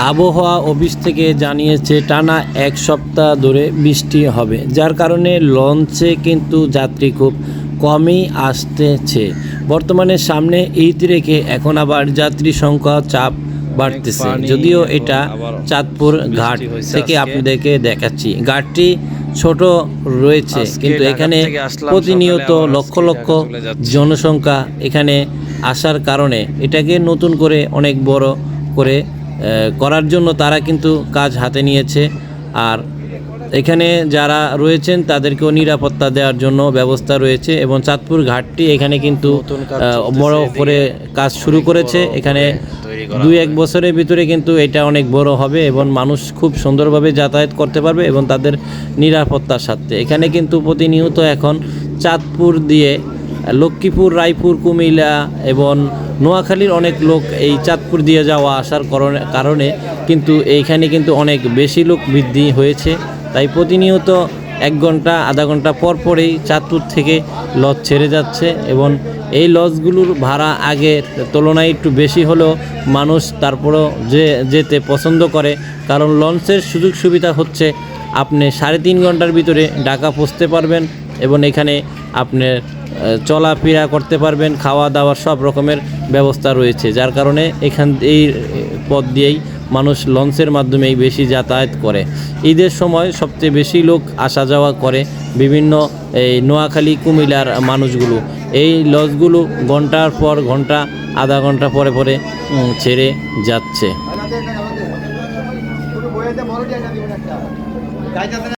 আবহাওয়া অফিস থেকে জানিয়েছে টানা এক সপ্তাহ ধরে বৃষ্টি হবে যার কারণে লঞ্চে কিন্তু যাত্রী খুব কমই আসতেছে। বর্তমানে সামনে ঈদ রেখে এখন আবার যাত্রী সংখ্যা চাপ বাড়তেছে। যদিও এটা চাঁদপুর ঘাট থেকে আপনাদেরকে দেখাচ্ছি। ঘাটটি ছোট রয়েছে কিন্তু এখানে প্রতিনিয়ত লক্ষ লক্ষ। জনসংখ্যা এখানে আসার কারণে এটাকে নতুন করে অনেক বড় করে করার জন্য তারা কিন্তু কাজ হাতে নিয়েছে। আর এখানে যারা রয়েছেন তাদেরকেও নিরাপত্তা দেওয়ার জন্য ব্যবস্থা রয়েছে এবং চাঁদপুর ঘাটটি এখানে কিন্তু বড় করে কাজ শুরু করেছে। এখানে দুই এক বছরের ভিতরে কিন্তু এটা অনেক বড় হবে এবং মানুষ খুব সুন্দরভাবে যাতায়াত করতে পারবে এবং তাদের নিরাপত্তার সাথে এখানে কিন্তু প্রতিনিয়ত এখন চাঁদপুর দিয়ে লক্ষ্মীপুর রায়পুর কুমিল্লা এবং নোয়াখালীর অনেক লোক এই চাঁদপুর দিয়ে যাওয়া আসার করণে- কিন্তু এইখানে কিন্তু অনেক বেশি লোক বৃদ্ধি হয়েছে। তাই প্রতিনিয়ত এক ঘণ্টা আধা ঘণ্টা পর পরেই চাঁদপুর থেকে লজ ছেড়ে যাচ্ছে এবং এই লজগুলোর ভাড়া আগের তুলনায় একটু বেশি হলেও মানুষ তারপরেও যে যেতে পছন্দ করে। কারণ লঞ্চের সুযোগ সুবিধা হচ্ছে আপনি সাড়ে তিন ঘণ্টার ভিতরে ঢাকা পৌঁছতে পারবেন এবং এখানে আপনি আহ, চলাফেরা করতে পারবেন খাওয়া দাওয়ার সব রকমের ব্যবস্থা রয়েছে, যার কারণে এখান এই পথ দিয়েই মানুষ লঞ্চের মাধ্যমেই বেশি যাতায়াত করে। ঈদের সময় সবচেয়ে বেশি লোক আসা যাওয়া করে বিভিন্ন এই নোয়াখালী, কুমিল্লার মানুষগুলো। এই লঞ্চগুলো ঘণ্টার পর ঘণ্টা, আধা ঘণ্টা পরে পরে ছেড়ে যাচ্ছে।